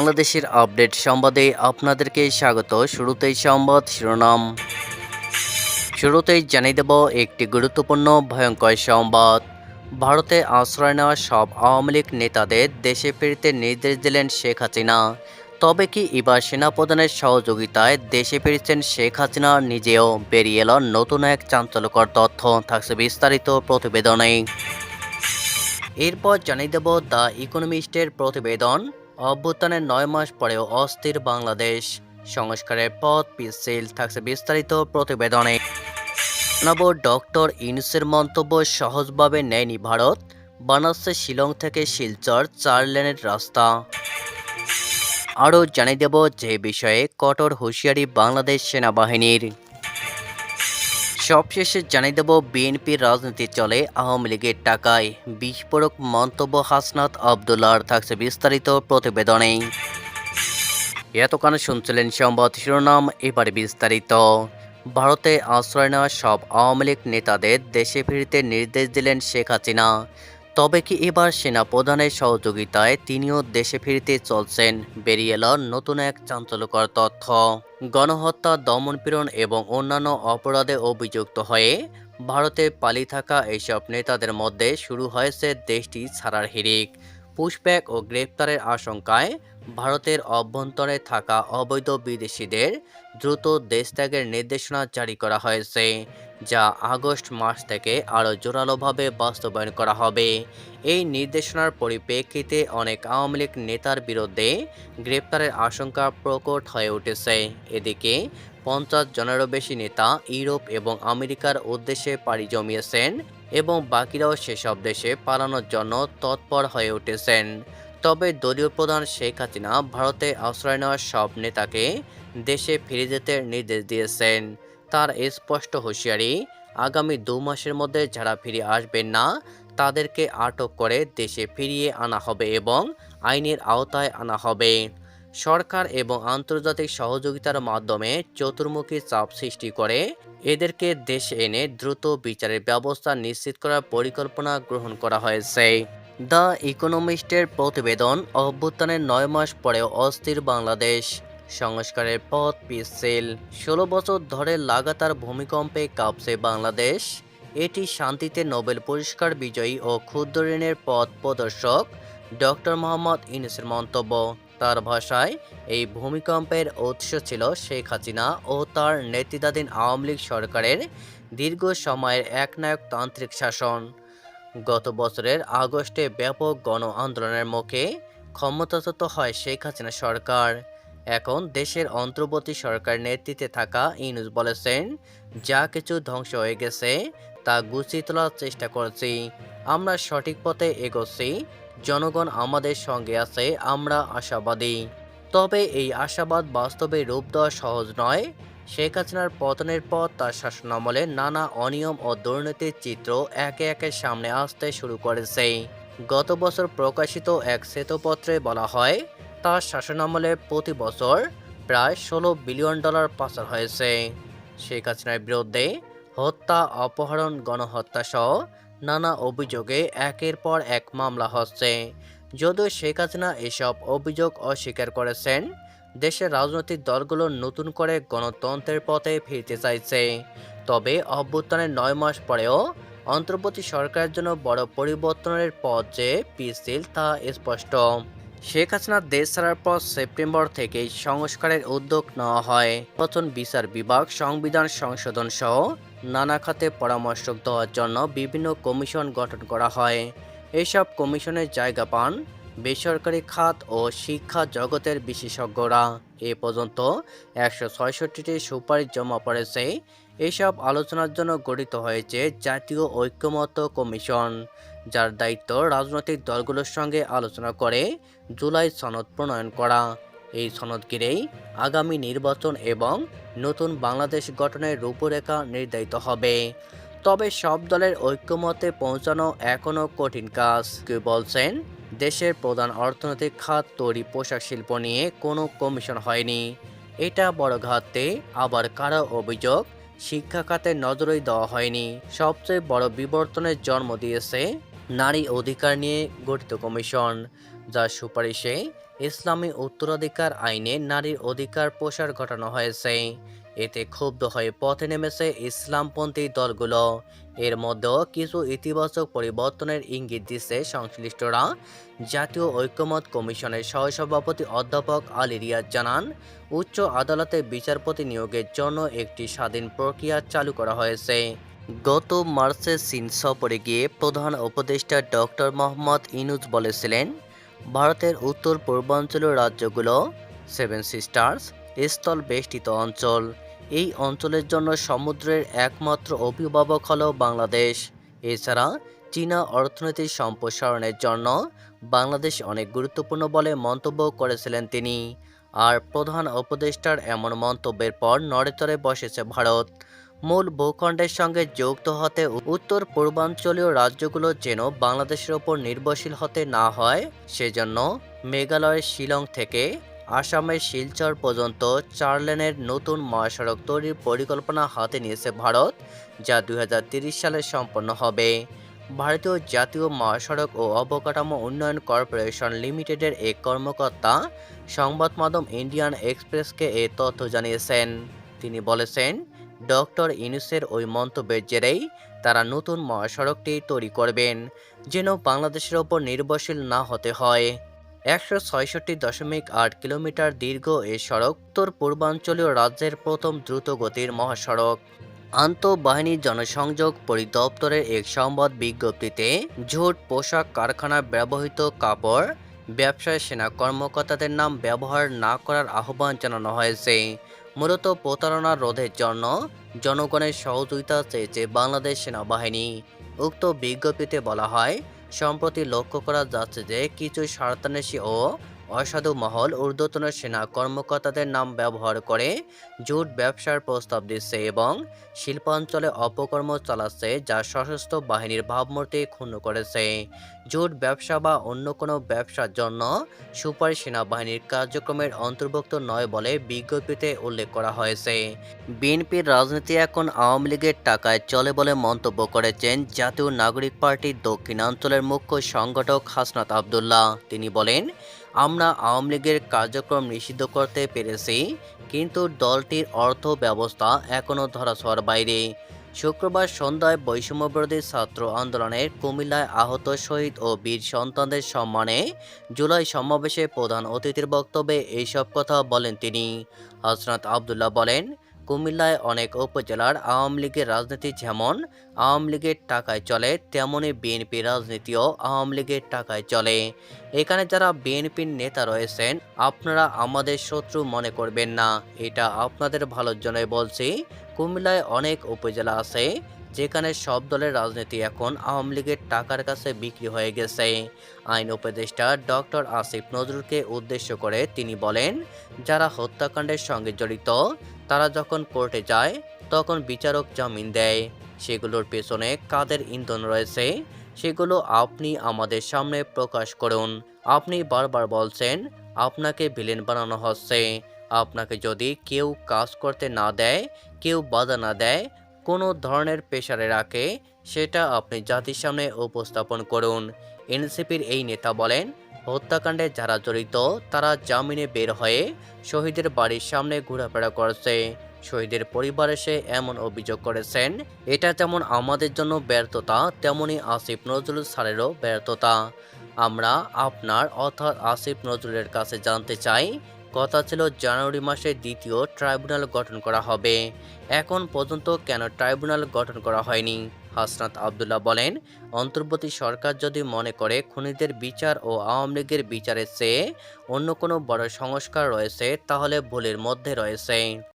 বাংলাদেশের আপডেট সংবাদে আপনাদেরকে স্বাগত। শুরুতেই সংবাদ শিরোনাম। শুরুতেই জানিয়ে দেব একটি গুরুত্বপূর্ণ ভয়ঙ্কর সংবাদ। ভারতে আশ্রয় নেওয়া সব আওয়ামী লীগ নেতাদের দেশে ফিরতে নির্দেশ দিলেন শেখ হাসিনা। তবে কি এবার সেনাপ্রধানের সহযোগিতায় দেশে ফিরছেন শেখ হাসিনা নিজেও? বেরিয়ে এল নতুন এক চাঞ্চল্যকর তথ্য। থাকছে বিস্তারিত প্রতিবেদনে। এরপর জানিয়ে দেব দ্য ইকোনমিস্টের প্রতিবেদন। অভ্যুত্থানের নয় মাস পরেও অস্থির বাংলাদেশ। সংস্কারের পথ পিছিল থাকছে বিস্তারিত প্রতিবেদনে। নব ডক্টর ইনুসের মন্তব্য সহজভাবে নেয়নি ভারত। বানাচ্ছে শিলং থেকে শিলচর চার লেনের রাস্তা। আরও জানিয়ে দেব যে বিষয়ে কঠোর হুঁশিয়ারি বাংলাদেশ সেনাবাহিনীর। সবশেষে জানিয়ে দেব, বিএনপির রাজনীতি চলে, আওয়ামী লীগের টাকায়। বিস্ফোরক মন্তব্য হাসনাত আবদুল্লার থাকছে বিস্তারিত প্রতিবেদনে। এতক্ষণ শুনছিলেন সংবাদ শিরোনাম, এবারে বিস্তারিত। ভারতে আশ্রয় নেওয়া সব আওয়ামী লীগ নেতাদের দেশে ফিরতে নির্দেশ দিলেন শেখ হাসিনা। তবে কি এবার সেনা প্রধানের সহযোগিতায় তিনিও দেশে ফিরতে চলছেন, বেরিয়ে এল নতুন এক চাঞ্চল্যকর তথ্য। গণহত্যা দমনপীড়ন এবং অন্যান্য অপরাধে অভিযুক্ত হয়ে ভারতে পালি থাকা এইসব নেতাদের মধ্যে শুরু হয়েছে দেশটি ছাড়ার হিরিক পুশব্যাক ও গ্রেপ্তারের আশঙ্কায় ভারতের অভ্যন্তরে থাকা অবৈধ বিদেশিদের দ্রুত দেশ ত্যাগের নির্দেশনা জারি করা হয়েছে, যা আগস্ট মাস থেকে আরও জোরালোভাবে বাস্তবায়ন করা হবে। এই নির্দেশনার পরিপ্রেক্ষিতে অনেক আওয়ামী লীগ নেতার বিরুদ্ধে গ্রেপ্তারের আশঙ্কা প্রকট হয়ে উঠেছে। এদিকে, পঞ্চাশ জনেরও বেশি নেতা ইউরোপ এবং আমেরিকার উদ্দেশ্যে পাড়ি জমিয়েছেন এবং বাকিরাও সেসব দেশে পালানোর জন্য তৎপর হয়ে উঠেছেন। তবে দলীয় প্রধান শেখ হাসিনা ভারতে আশ্রয় নেওয়া সব নেতাকে দেশে ফিরে যেতে নির্দেশ দিয়েছেন। তার স্পষ্ট হুঁশিয়ারি, আগামী দু মাসের মধ্যে যারা ফিরে আসবেন না, তাদেরকে আটক করে দেশে ফিরিয়ে আনা হবে এবং আইনের আওতায় আনা হবে। সরকার এবং আন্তর্জাতিক সহযোগিতার মাধ্যমে চতুর্মুখী চাপ সৃষ্টি করে এদেরকে দেশে এনে দ্রুত বিচারের ব্যবস্থা নিশ্চিত করার পরিকল্পনা গ্রহণ করা হয়েছে। দ্য ইকোনমিস্টের প্রতিবেদন অভ্যুত্থানের নয় মাস পরেও অস্থির বাংলাদেশ। সংস্কারের পথ পিছিল ষোলো বছর ধরে লাগাতার ভূমিকম্পে কাঁপছে বাংলাদেশ। এটি শান্তিতে নোবেল পুরস্কার বিজয়ী ও ক্ষুদ্র ঋণের পথ প্রদর্শক ডক্টর মোহাম্মদ ইউনুসের মন্তব্য। তার ভাষায়, এই ভূমিকম্পের উৎস ছিল শেখ হাসিনা ও তার নেতৃত্বাধীন আওয়ামী লীগ সরকারের দীর্ঘ সময়ের একনায়কতান্ত্রিক শাসন। গত বছরের আগস্টে ব্যাপক গণ আন্দোলনের মুখে ক্ষমতাচ্যুত হয় শেখ হাসিনা সরকার। এখন দেশের অন্তর্বর্তী সরকার নেতৃত্বে থাকা ইউনুস বলেছেন, যা কিছু ধ্বংস হয়ে গেছে, তা গুছিয়ে তোলার চেষ্টা করছি। আমরা সঠিক পথে এগোচ্ছি, জনগণ আমাদের সঙ্গে আছে, আমরা আশাবাদী। তবে এই আশাবাদ বাস্তবে রূপ দেওয়া সহজ নয় শেখ হাসিনার পতনের পর তার শাসনামলে নানা অনিয়ম ও দুর্নীতির চিত্র একে একে সামনে আসতে শুরু করেছে। গত বছর প্রকাশিত এক শ্বেতপত্রে বলা হয়, তার শাসনামলে প্রতি বছর প্রায় ষোলো বিলিয়ন ডলার পাচার হয়েছে। শেখ হাসিনার বিরুদ্ধে হত্যা, অপহরণ, গণহত্যা সহ নানা অভিযোগে একের পর এক মামলা হচ্ছে। যদিও শেখ হাসিনা এসব অভিযোগ অস্বীকার করেছেন দেশের রাজনৈতিক দলগুলো নতুন করে গণতন্ত্রের পথে ফিরতে চাইছে। তবে অভ্যুত্থানের নয় মাস পরেও অন্তর্বর্তী সরকারের জন্য বড় পরিবর্তনের পথ যে পিছিল তা স্পষ্ট। শেখ হাসিনার দেশ ছাড়ার পর সেপ্টেম্বর থেকেই সংস্কারের উদ্যোগ নেওয়া হয়। প্রথম বিচার বিভাগ, সংবিধান সংশোধন সহ নানা খাতে পরামর্শক দেওয়ার জন্য বিভিন্ন কমিশন গঠন করা হয়। এসব কমিশনের জায়গা পান বেসরকারি খাত ও শিক্ষা জগতের বিশেষজ্ঞরা। এ পর্যন্ত একশো ছয়ষট্টিটি সুপারিশ জমা পড়েছে। এসব আলোচনার জন্য গঠিত হয়েছে জাতীয় ঐক্যমত্য কমিশন, যার দায়িত্ব রাজনৈতিক দলগুলোর সঙ্গে আলোচনা করে জুলাই সনদ প্রণয়ন করা। এই সনদ ঘিরেই আগামী নির্বাচন এবং নতুন বাংলাদেশ গঠনের রূপরেখা নির্ধারিত হবে। তবে সব দলের ঐক্যমতে পৌঁছানো এখনও কঠিন কাজ। কেউ বলছেন দেশের প্রধান অর্থনৈতিক খাত তৈরি পোশাক শিল্প নিয়ে কোনো কমিশন হয়নি। এটা বড় ঘাতে আবার কারও অভিযোগ, শিক্ষা খাতে নজরই দেওয়া হয়নি। সবচেয়ে বড় বিবর্তনের জন্ম দিয়েছে নারী অধিকার নিয়ে গঠিত কমিশন, যার সুপারিশে ইসলামী উত্তরাধিকার আইনে নারীর অধিকার প্রসার ঘটানো হয়েছে। এতে ক্ষুব্ধ হয়ে পথে নেমেছে ইসলামপন্থী দলগুলো। এর মধ্যেও কিছু ইতিবাচক পরিবর্তনের ইঙ্গিত দিচ্ছে সংশ্লিষ্টরা। জাতীয় ঐক্যমত কমিশনের সহসভাপতি অধ্যাপক আলী রিয়াজ জানান, উচ্চ আদালতে বিচারপতি নিয়োগের জন্য একটি স্বাধীন প্রক্রিয়া চালু করা হয়েছে। গত মার্চে চীন সফরে গিয়ে প্রধান উপদেষ্টা ডক্টর মোহাম্মদ ইনুজ বলেছিলেন, ভারতের উত্তর পূর্বাঞ্চলীয় রাজ্যগুলো, সেভেন সিস্টার্স স্থল বেষ্টিত অঞ্চল। এই অঞ্চলের জন্য সমুদ্রের একমাত্র অভিভাবক হল বাংলাদেশ। এছাড়া চীনা অর্থনৈতিক সম্প্রসারণের জন্য বাংলাদেশ অনেক গুরুত্বপূর্ণ বলে মন্তব্য করেছিলেন তিনি। আর প্রধান উপদেষ্টার এমন মন্তব্যের পর নড়েচড়ে বসেছে ভারত। মূল ভূখণ্ডের সঙ্গে যুক্ত হতে উত্তর পূর্বাঞ্চলীয় রাজ্যগুলো যেন বাংলাদেশের ওপর নির্ভরশীল হতে না হয়, সেজন্য মেঘালয়ের শিলং থেকে আসামের শিলচর পর্যন্ত চার লেনের নতুন মহাসড়ক তৈরির পরিকল্পনা হাতে নিয়েছে ভারত, যা দুই সালে সম্পন্ন হবে। ভারতীয় জাতীয় মহাসড়ক ও অবকাঠামো উন্নয়ন কর্পোরেশন লিমিটেডের এক কর্মকর্তা সংবাদ মাধ্যম ইন্ডিয়ান এক্সপ্রেসকে এ তথ্য জানিয়েছেন। তিনি বলেছেন, ডক্টর ইনুসের ওই মন্তব্যের জেরেই তারা নতুন মহাসড়কটি তৈরি করবেন, যেন বাংলাদেশের ওপর নির্ভরশীল না হতে হয়। একশো ছয়ষট্টি দশমিক আট কিলোমিটার দীর্ঘ এই সড়ক উত্তর পূর্বাঞ্চলীয় রাজ্যের প্রথম দ্রুতগতির মহাসড়ক। আন্তঃবাহিনী জনসংযোগ পরিদপ্তরের এক সংবাদ বিজ্ঞপ্তিতে ঝুট পোশাক কারখানায় ব্যবহৃত কাপড়, ব্যবসায় সেনা কর্মকর্তাদের নাম ব্যবহার না করার আহ্বান জানানো হয়েছে। মূলত প্রতারণা রোধের জন্য জনগণের সহযোগিতা চেয়েছে বাংলাদেশ সেনাবাহিনী। উক্ত বিজ্ঞপ্তিতে বলা হয় সম্প্রতি লক্ষ্য করা যাচ্ছে যে কিছু স্বার্থান্বেষী ও অসাধু মহল ঊর্ধ্বতন সেনা কর্মকর্তাদের নাম ব্যবহার করে জোট ব্যবসার প্রস্তাব দিচ্ছে এবং শিল্পাঞ্চলে অপকর্ম চালাচ্ছে যা সশস্ত্র বাহিনীর ভাবমূর্তি ক্ষুণ্ণ করেছে। জোট ব্যবসা বা অন্য কোনো ব্যবসার জন্য সুপার সেনাবাহিনীর কার্যক্রমের অন্তর্ভুক্ত নয় বলে বিজ্ঞপ্তিতে উল্লেখ করা হয়েছে। বিএনপির রাজনীতি এখন আওয়ামী লীগের টাকায় চলে বলে মন্তব্য করেছেন জাতীয় নাগরিক পার্টির দক্ষিণাঞ্চলের মুখ্য সংগঠক হাসনাত আবদুল্লাহ। তিনি বলেন আমরা আওয়ামী লীগের কার্যক্রম নিষিদ্ধ করতে পেরেছি, কিন্তু দলটির অর্থ ব্যবস্থা এখনও ধরাছোঁয়ার বাইরে। শুক্রবার সন্ধ্যায় বৈষম্যবিরোধী ছাত্র আন্দোলনের কুমিল্লায় আহত শহীদ ও বীর সন্তানদের সম্মানে জুলাই সমাবেশে প্রধান অতিথির বক্তব্যে এইসব কথা বলেন তিনি। হাসনাত আবদুল্লাহ বলেন কুমিল্লায় অনেক উপজেলার আওয়ামী লীগের রাজনীতি যেমন আওয়ামী লীগের টাকায় চলে তেমনই বিএনপি রাজনীতিও আওয়ামী লীগের টাকায় চলে। এখানে যারা বিএনপির নেতা রয়েছেন, আপনারা আমাদের শত্রু মনে করবেন না। এটা আপনাদের ভালোর জন্যই বলছি। কুমিল্লায় অনেক উপজেলা আছে, যেখানে সব দলের রাজনীতি এখন আওয়ামী লীগের টাকার কাছে বিক্রি হয়ে গেছে। আইন উপদেষ্টা ডক্টর আসিফ নজরুলকে উদ্দেশ্য করে তিনি বলেন, যারা হত্যাকাণ্ডের সঙ্গে জড়িত তারা যখন কোর্টে যায়, তখন বিচারক জামিন দেয়। সেগুলোর পেছনে কাদের ইন্ধন রয়েছে, সেগুলো আপনি আমাদের সামনে প্রকাশ করুন। আপনি বারবার বলছেন, আপনাকে ভিলেন বানানো হচ্ছে। আপনাকে যদি কেউ কাজ করতে না দেয়, কেউ বাধা না দেয়, কোনো ধরনের পেশারে রাখে, সেটা আপনি জাতির সামনে উপস্থাপন করুন। এনসিপির এই নেতা বলেন, হত্যাকাণ্ডে যারা জড়িত, তারা জামিনে বের হয়ে শহীদের বাড়ির সামনে ঘোরাফেরা করছে। শহীদের পরিবার এসে এমন অভিযোগ করেছেন, এটা যেমন আমাদের জন্য ব্যর্থতা, তেমনি আসিফ নজরুল স্যারেরও ব্যর্থতা। আমরা আপনার অর্থাৎ আসিফ নজরুলের কাছে জানতে চাই, কথা ছিল জানুয়ারি মাসে দ্বিতীয় ট্রাইব্যুনাল গঠন করা হবে। এখন পর্যন্ত কেন ট্রাইব্যুনাল গঠন করা হয়নি? হাসনাত আবদুল্লাহ বলেন, অন্তর্বর্তী সরকার যদি মনে করে খুনিদের বিচার ও আওয়ামী লীগের বিচারের চেয়ে অন্য কোনো বড় সংস্কার রয়েছে, তাহলে ভুলের মধ্যে রয়েছে।